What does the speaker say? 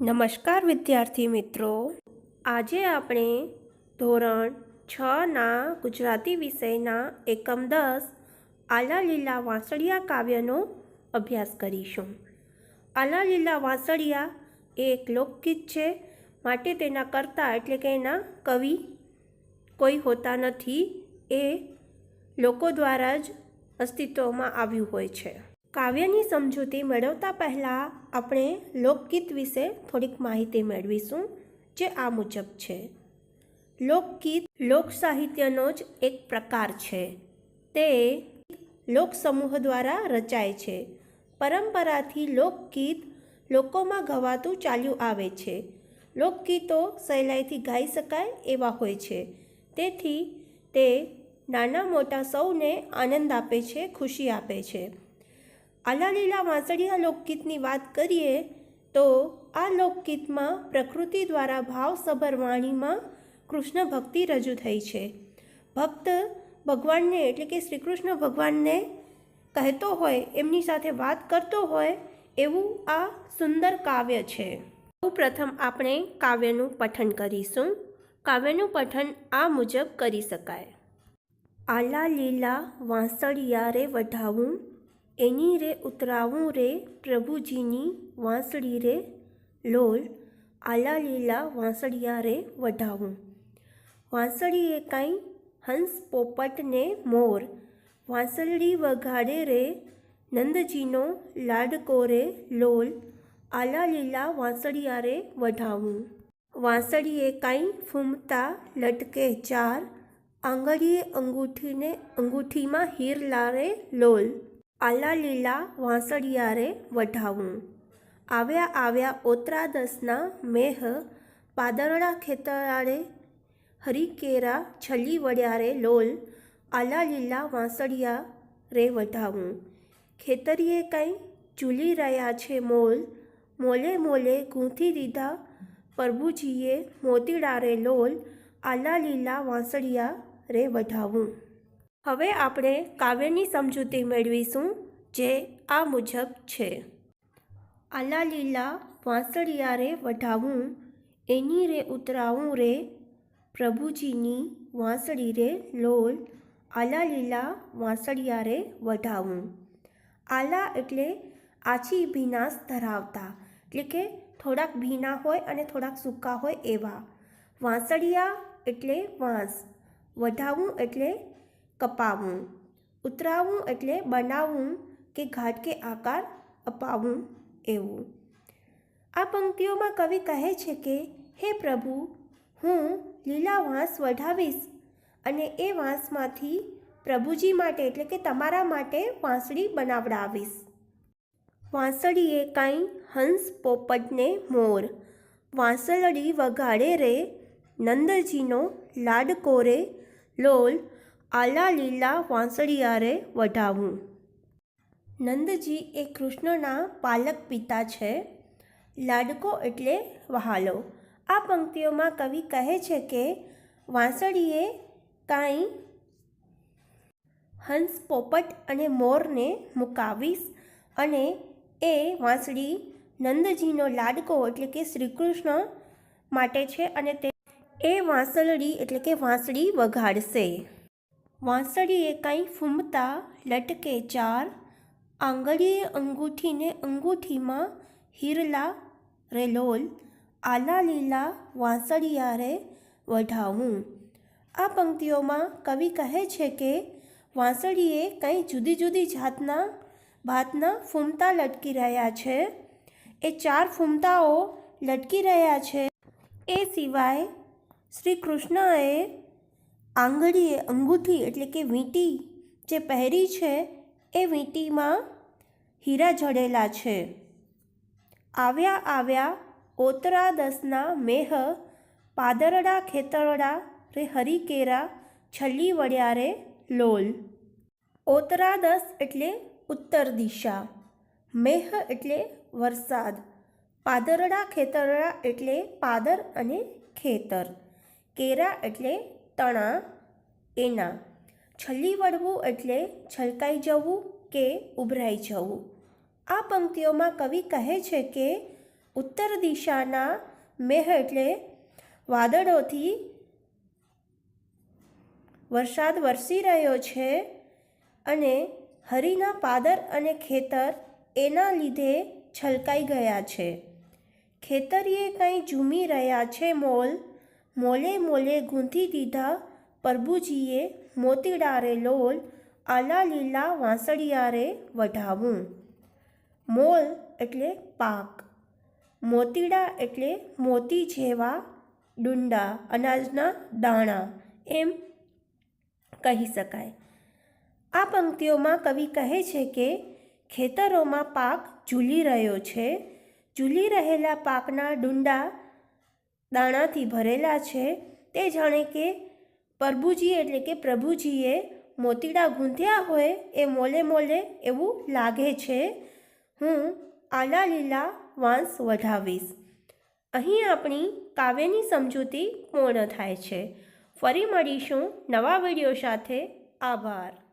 નમસ્કાર વિદ્યાર્થી મિત્રો. આજે આપણે ધોરણ છના ગુજરાતી વિષયના એકમ દસ આલા લીલા વાંસળિયા કાવ્યનો અભ્યાસ કરીશું. આલા લીલા વાંસળિયા એ એક લોકગીત છે, માટે તેના કર્તા એટલે કે એના કવિ કોઈ હોતા નથી, એ લોકો દ્વારા જ અસ્તિત્વમાં આવ્યું હોય છે. કાવ્યની સમજૂતી મેળવતા પહેલાં આપણે લોકગીત વિશે થોડીક માહિતી મેળવીશું, જે આ મુજબ છે. લોકગીત લોક સાહિત્યનો જ એક પ્રકાર છે. તે લોકસમૂહ દ્વારા રચાય છે. પરંપરાથી લોકગીત લોકોમાં ગવાતું ચાલ્યું આવે છે. લોકગીતો સહેલાઈથી ગાઈ શકાય એવા હોય છે. તેથી તે નાના મોટા સૌને આનંદ આપે છે, ખુશી આપે છે. આલા લીલા વાંસળિયા લોકગીતની વાત કરીએ તો આ લોકગીતમાં પ્રકૃતિ દ્વારા ભાવસભર વાણીમાં કૃષ્ણ ભક્તિ રજૂ થઈ છે. ભક્ત ભગવાનને એટલે કે શ્રી કૃષ્ણ ભગવાનને કહેતો હોય, એમની સાથે વાત કરતો હોય, એવું આ સુંદર કાવ્ય છે. સૌ પ્રથમ આપણે કાવ્યનું પઠન કરીશું. કાવ્યનું પઠન આ મુજબ કરી શકાય. આલા લીલા વાંસળિયા રે વઢાવું એની રે ઉતરાવું રે પ્રભુજીની વાંસળી રે, લોલ આલા લીલા વાંસળિયા રે વઢાવું. વાંસળીએ કાંઈ હંસ પોપટ ને મોર, વાંસળી વગાડે રે નંદજીનો લાડકો રે, લોલ આલા લીલા વાંસળિયા રે વઢાવું. વાંસળીએ કાંઈ ફૂમતા લટકે ચાર, આંગળીએ અંગૂઠીને અંગૂઠીમાં હીર લારે લોલ આલા લીલા વાંસળિયારે વઢાવું. આવ્યા આવ્યા ઓતરાદસના મેહ પાદરડા ખેતરાળે હરિકેરા છલી વળ્યારે લોલ આલા લીલા વાંસળિયા રે વઢાવું. ખેતરીએ કંઈ ચૂલી રહ્યા છે મોલ, મોલે મોલે ગૂંથી દીધા પ્રભુજીએ મોતીડારે લોલ આલા લીલા વાંસળિયા રે વઢાવું. હવે આપણે કાવ્યની સમજૂતી મેળવીશું, જે આ મુજબ છે. આલા લીલા વાંસળિયા રે વઢાવું, એની રે ઉતરાવું રે, પ્રભુજીની વાંસળી રે લોલ, આલા લીલા વાંસળિયા રે વઢાવું. આલા એટલે આછી ભીનાશ ધરાવતા, એટલે કે થોડાક ભીના હોય અને થોડાક સૂકા હોય એવા. વાંસળિયા એટલે વાંસ, વઢાવું એટલે કપાવવું ઉતરાવવું એટલે બનાવવું કે ઘાટ કે આકાર અપાવવું એવું. આ પંક્તિઓમાં કવિ કહે છે કે, હે પ્રભુ, હું લીલા વાંસ વઢાવીશ અને એ વાંસમાંથી પ્રભુજી માટે એટલે કે તમારા માટે વાંસળી બનાવડાવીશ. વાંસળીએ કાંઈ હંસ પોપટને મોર વાંસળી વગાડે રે નંદજીનો લાડકો રે લોલ આલા લીલા વાંસળિયારે વઢાવું. નંદજી એ કૃષ્ણના પાલક પિતા છે. લાડકો એટલે વહાલો. આ પંક્તિઓમાં કવિ કહે છે કે વાંસળીએ કાંઈ હંસ, પોપટ અને મોરને મુકાવીશ અને એ વાંસળી નંદજીનો લાડકો એટલે કે શ્રી કૃષ્ણ માટે છે અને તે એ વાંસળી એટલે કે વાંસળી વગાડશે વાંસળીએ કાંઈ ફૂમતા લટકે ચાર, આંગળીએ અંગૂઠીને અંગૂઠીમાં હીરલા રેલોલ આલા લીલા વાંસળિયારે વઢાવું. આ પંક્તિઓમાં કવિ કહે છે કે વાંસળીએ કંઈ જુદી જુદી જાતના ભાતના ફૂમતા લટકી રહ્યા છે. એ ચાર ફૂમતાઓ લટકી રહ્યા છે. એ સિવાય શ્રી કૃષ્ણએ આંગળીએ અંગૂઠી એટલે કે વીંટી જે પહેરી છે, એ વીંટીમાં હીરા જડેલા છે. આવ્યા આવ્યા ઓતરા દસના મેહ પાદરડા ખેતરડા રે હરિકેરા છલ્લી વળ્યા રે લોલ. ઓતરા દસ એટલે ઉત્તર દિશા, મેહ એટલે વરસાદ, પાદરડા ખેતરડા એટલે પાદર અને ખેતર, કેરા એટલે તણા એના. છલ્લી વળવું એટલે છલકાઈ જવું કે ઉભરાઈ જવું. આ પંક્તિઓમાં કવિ કહે છે કે ઉત્તર દિશાના મેહ એટલે વાદળોથી વરસાદ વરસી રહ્યો છે અને હરિના પાદર અને ખેતર એના લીધે છલકાઈ ગયા છે. ખેતરીએ કંઈ ઝૂમી રહ્યા છે મોલ? મોલે મોલે ગૂંથી દીધા પ્રભુજીએ મોતીડારે લોલ, આલા લીલા વાંસળિયારે વઢાવું. મોલ એટલે પાક, મોતીડા એટલે મોતી જેવા ડુંડા, અનાજના દાણા એમ કહી શકાય. આ પંક્તિઓમાં કવિ કહે છે કે ખેતરોમાં પાક ઝૂલી રહ્યો છે. ઝૂલી રહેલા પાકના ડુંડા દાણાથી ભરેલા છે, તે જાણે કે પ્રભુજી એટલે કે પ્રભુજીએ મોતીડા ગૂંથ્યા હોય એ મોલે મોલે એવું લાગે છે. હું આલા લીલા વાંસ વઢાવીશ. અહીં આપણી કાવ્યની સમજૂતી પૂર્ણ થાય છે. ફરી મળીશું નવા વીડિયો સાથે. આભાર.